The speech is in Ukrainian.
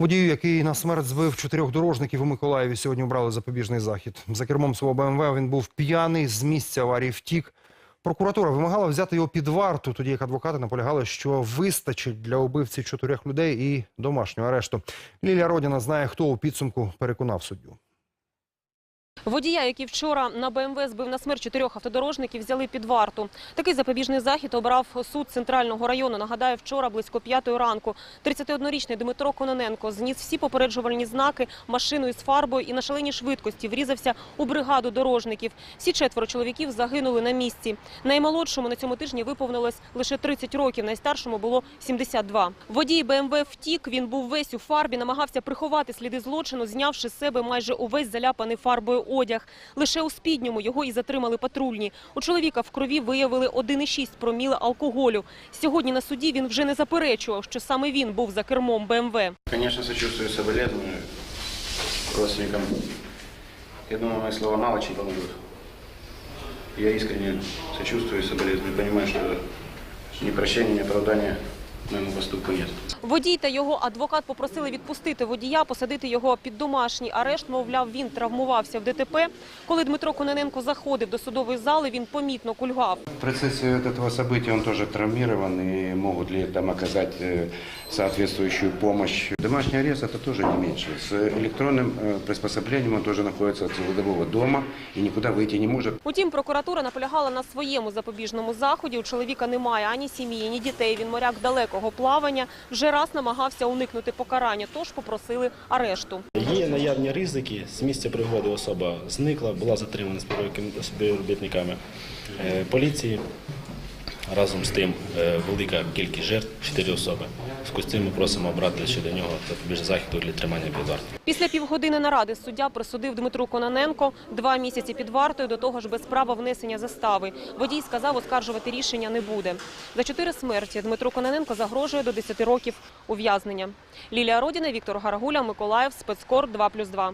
Водію, який на смерть збив чотирьох дорожників у Миколаєві, сьогодні обрали запобіжний захід. За кермом свого БМВ він був п'яний, з місця аварії втік. Прокуратура вимагала взяти його під варту, тоді як адвокати наполягали, що вистачить для убивці чотирьох людей і домашнього арешту. Лілія Родіна знає, хто у підсумку переконав суддю. Водія, який вчора на БМВ збив на смерть чотирьох автодорожників, взяли під варту. Такий запобіжний захід обрав суд центрального району. Нагадаю, вчора близько п'ятої ранку. 31-річний Дмитро Кононенко зніс всі попереджувальні знаки машиною з фарбою і на шаленій швидкості врізався у бригаду дорожників. Всі четверо чоловіків загинули на місці. Наймолодшому на цьому тижні виповнилось лише 30 років, найстаршому було 72. Водій БМВ втік, він був весь у фарбі, намагався приховати сліди злочину, знявши з себе майже увесь заляпаний фарбою одяг. Лише у спідньому його і затримали патрульні. У чоловіка в крові виявили 1,6 проміли алкоголю. Сьогодні на суді він вже не заперечував, що саме він був за кермом БМВ. Конечно, сочувствую соболезную родственникам. Я думаю, мои слова мало чем поможут. Я искренне сочувствую и соболезную, понимаю, что ни прощения, ни оправдания моему поступку нет. Водій та його адвокат попросили відпустити водія, посадити його під домашній арешт. Мовляв, він травмувався в ДТП. Коли Дмитро Кононенко заходив до судової зали, він помітно кульгав. В процессе этого события он тоже травмирован и могут ли там оказать э, соответствующую помощь. Домашний арест это тоже не меньше. С электронным э, приспособлением он тоже находится целодобово дома и никуда выйти не может. Утім, прокуратура наполягала на своєму запобіжному заході. У чоловіка немає ані сім'ї, ні дітей. Він моряк далекого плавання. Вже раз намагався уникнути покарання, тож попросили арешту. Є наявні ризики. З місця пригоди особа зникла, була затримана співробітниками- співробітниками е, поліції. Разом з тим е, велика кількість жертв 4 особи. З ми просимо обрати щодо нього запобіжний захід для тримання під вартою. Після півгодини наради суддя присудив Дмитру Кононенко два місяці під вартою, до того ж без права внесення застави. Водій сказав, оскаржувати рішення не буде. За чотири смерті Дмитру Кононенко загрожує до 10 років ув'язнення. Лілія Родіна, Віктор Гарагуля, Миколаїв, спецкор 2+,2.